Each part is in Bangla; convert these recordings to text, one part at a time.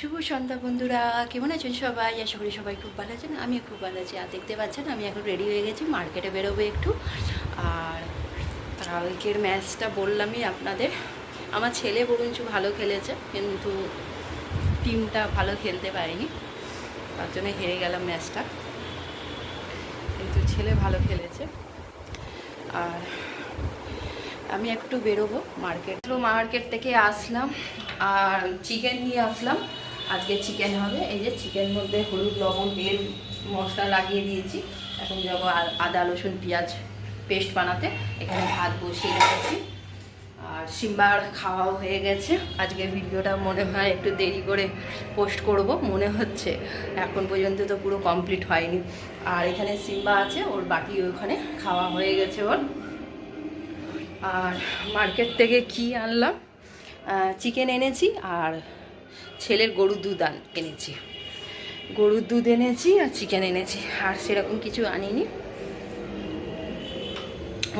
শুভ সন্ধ্যা বন্ধুরা, কেমন আছেন সবাই? আশা করি সবাই খুব ভালো আছেন আমি খুব ভালো আছি। আর দেখতে পাচ্ছেন, আমি এখন রেডি হয়ে গেছি মার্কেটে বেরোবো একটু। আর কালকের ম্যাচটা বললামই আপনাদের। আমার ছেলে বরঞ্চ ভালো খেলেছে, কিন্তু টিমটা ভালো খেলতে পারেনি। তার জন্য হেরে গেলাম ম্যাচটা কিন্তু ছেলে ভালো খেলেছে। আর আমি একটু বেরোবো মার্কেট মার্কেট থেকে আসলাম, আর চিকেন নিয়ে আসলাম। আজকে চিকেন হবে। এই যে চিকেন মধ্যে হলুদ, লবণ, তেল, মশলা লাগিয়ে দিয়েছি। এখন যাব আদা, রসুন, পেঁয়াজ পেস্ট বানাতে। এখানে ভাত বসিয়ে রেখেছি। আর সিম্বার খাওয়াও হয়ে গেছে। আজকে ভিডিওটা মনে হয় একটু দেরি করে পোস্ট করব, মনে হচ্ছে। এখন পর্যন্ত তো পুরো কমপ্লিট হয়নি। আর এখানে সিম্বা আছে, ওর বাকি ওখানে খাওয়া হয়ে গেছে ওর। আর মার্কেট থেকে কি আনলাম? চিকেন এনেছি আর ছেলের গরুর দুধ আন এনেছি। গরুর দুধ এনেছি আর চিকেন এনেছি। আর সেরকম কিছু আনিনি।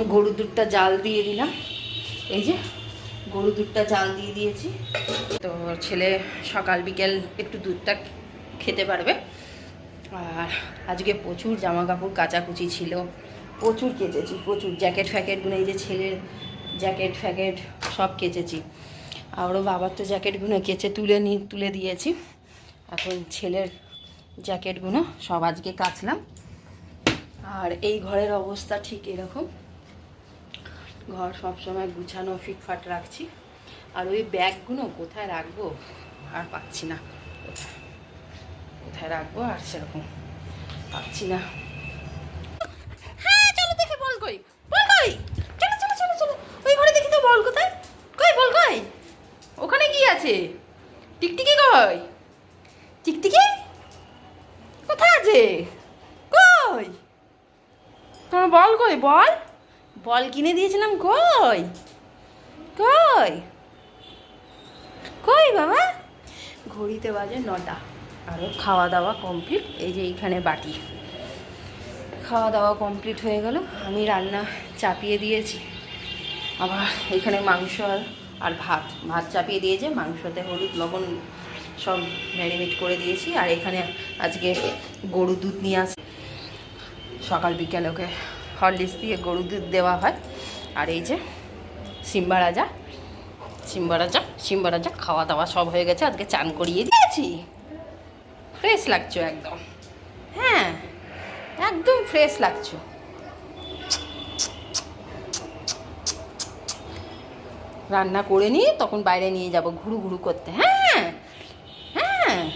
গরুর দুধটা জাল দিয়ে দিলাম। এই যে, গরুর দুধটা জাল দিয়ে দিয়েছি। তো ছেলে সকাল বিকেল একটু দুধটা খেতে পারবে। আর আজকে প্রচুর জামা কাপড় কাচাকুচি ছিল। প্রচুর কেচেছি, প্রচুর জ্যাকেট ফ্যাকেটগুলো এই যে ছেলের জ্যাকেট ফ্যাকেট সব কেচেছি। আরও বাবার তো জ্যাকেটগুলো কেচে তুলে নি, তুলে দিয়েছি। এখন ছেলের জ্যাকেটগুলো সব আজকে কাচলাম। আর এই ঘরের অবস্থা ঠিক এরকম। ঘর সবসময় গুছানো, ফিটফাট রাখছি। আর ওই ব্যাগগুলো কোথায় রাখব আর পাচ্ছি না। কোথায় রাখব আর সেরকম পাচ্ছি না হ্যাঁ চলো দেখে বল কই বল কই চলো চলো চলো চলো ওই ঘরে দেখি তো বল কোথায় কই বল কই আছে? টিকটিকি কই? টিকটিকি? কোথায় আছে? কই? তোমার বল কই, বল? বল কিনে দিয়েছিলাম কই? কই? কই বাবা? ঘড়িতে বাজে নটা। আরও খাওয়া দাওয়া কমপ্লিট এই যে এইখানে বাটি। খাওয়া দাওয়া কমপ্লিট হয়ে গেল। আমি রান্না চাপিয়ে দিয়েছি। আবার এখানে মাংস আর- আর ভাত। ভাত চাপিয়ে দিয়েছে মাংসতে হলুদ, লবণ সব ম্যারিনেট করে দিয়েছি। আর এখানে আজকে গরু দুধ নিয়ে আসি, সকাল বিকেল ওকে হরলিক্স দিয়ে গরু দুধ দেওয়া হয়। আর এই যে সিম্বা রাজা সিম্বা রাজা সিম্বা রাজা খাওয়া দাওয়া সব হয়ে গেছে। আজকে চান করিয়ে দিয়েছি। ফ্রেশ লাগছো একদম। হ্যাঁ একদম ফ্রেশ লাগছো। রান্না করে নিয়ে তখন বাইরে নিয়ে যাব, ঘুরু ঘুরু করতে। হ্যাঁ হ্যাঁ।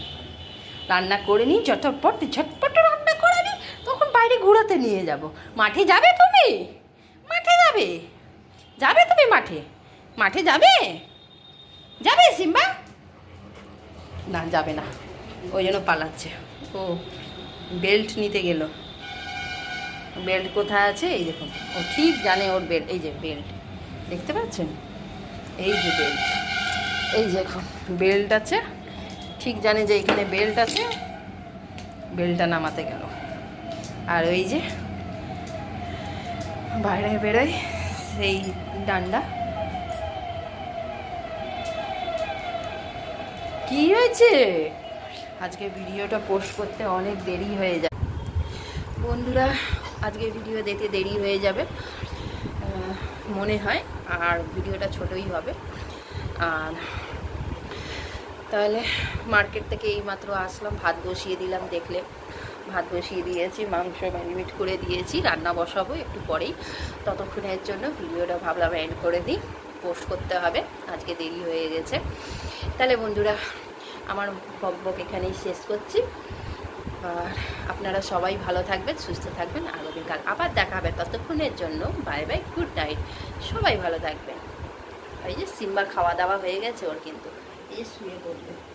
রান্না করে নিই ঝটপট ঝটপট রান্না করে নিই তখন বাইরে ঘুরাতে নিয়ে যাব। মাঠে যাবে তুমি? মাঠে যাবে? যাবে তুমি মাঠে? মাঠে যাবে? যাবে সিম্বা? না, যাবে না। ওই জন্য পালাচ্ছে। ও, বেল্ট নিতে গেল। বেল্ট কোথায় আছে? এই দেখুন। ও ঠিক জানে ওর বেল্ট, এই যে বেল্ট। দেখতে পাচ্ছেন? এই যে বেল্ট এই যে এখন বেল্ট আছে। ঠিক জানে যে এখানে বেল্ট আছে। বেল্টটা নামাতে গেল। আর ওই যে বাইরে বেরোয় সেই ডান্ডা। কি হয়েছে? আজকে ভিডিওটা পোস্ট করতে অনেক দেরি হয়ে যায়। বন্ধুরা, আজকে ভিডিও দেখতে দেরি হয়ে যাবে। মনে হয়, আর ভিডিওটা ছোটই হবে। আর তাহলে মার্কেট থেকে এইমাত্র আসলাম, ভাত বসিয়ে দিলাম দেখলে। ভাত বসিয়ে দিয়েছি, মাংস ম্যারিনেট করে দিয়েছি, রান্না বসাবো একটু পরেই। ততক্ষণের জন্য ভিডিওটা ভাবলাম এন্ড করে দিই পোস্ট করতে হবে, আজকে দেরি হয়ে গেছে। তাহলে বন্ধুরা, আমার বক এখানেই শেষ করছি। আর আপনারা সবাই ভালো থাকবেন, সুস্থ থাকবেন। আগামীকাল আবার দেখা হবে ততক্ষণের জন্য। Bye bye, good night. সবাই ভালো থাকবেন। এই যে সিম্বার খাওয়া দাওয়া হয়ে গেছে ওর কিন্তু। এই শুয়ে পড়বে।